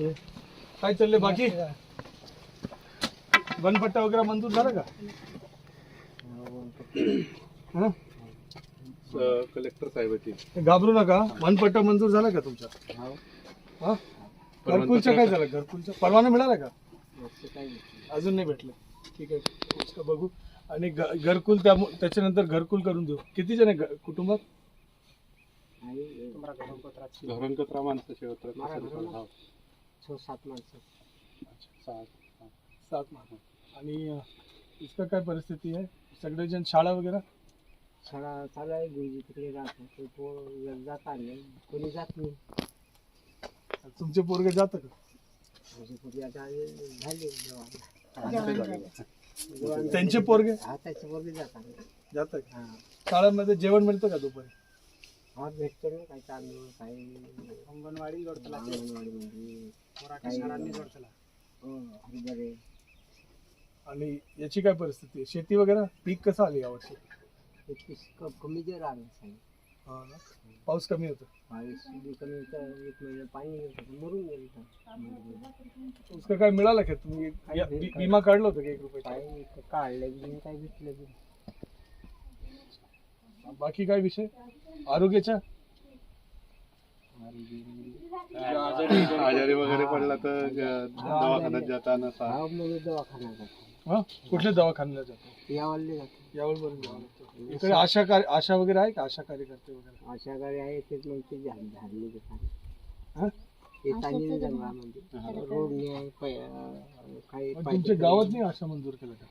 काय चाललंय बाकी? वनपट्टा वगैरे मंजूर झाला का? हं? कलेक्टर साहेबाची घाबरू नका. वनपट्टा मंजूर झाला का तुमचा? हा? घरकुलचं काय झालं? घरकुलचं परवाना मिळाला का? अजून नाही भेटलं. ठीक आहे. उसका बघू. आणि घ- घरकुल त्या त्याच्यानंतर घरकुल करून देऊ. किती जण आहे घ- कुटुंबात? धरणकत्रा माणसाचे होतं सात माणसं. सात माणसं. आणि अं, इसका काय परिस्थिती आहे? सगळेजण शाळा वगैरे? शाळा चालू आहे गुरुजी तिकडे राहतात. ते पोर जात आले कोणी जात नाही. तुमचे पोरगे जातं का? पूर्वी आता झाले. जेवण. त्यांचे पोरगे? हा त्याच्या पोरगे जातात. जातं का हा. शाळांमध्ये जेवण मिळतं का दुपारी? हा भेटतो ना काही तांदूळ काही अंगणवाडी जोडतला हो, हरभरे आणि याची काय परिस्थिती आहे? शेती वगैरे पीक कसं आलं यावर्षी? इतकी क- कमी जर आलं साहेब. हा ना? पाऊस कमी होतो. बी कमी होतं एक महिना पाणी नव्हतं मरून गेलं होतं. उसका काय मिळालं का? तुम्ही या- बी- विमा काढला होता का एक रुपये काही काढलं बी काही भेटलं बी बाकी काय विषय? आरोग्याच्या? आजारी वगैरे पडला तर दवाखान्यात जाताना सा- हा? मग दवाखाना जातो हा कुठल्या दवाखान्याला जातो? यावर बरं जावं लागतं. इकडे आशा कार्य आशा वगैरे आहे का? आशा कार्यकर्ते वगैरे? अशा गाडी आहे ते मग ते झाडले हा? रोड नाही अं, काही तुमच्या गावात नाही आशा मंजूर केलं का?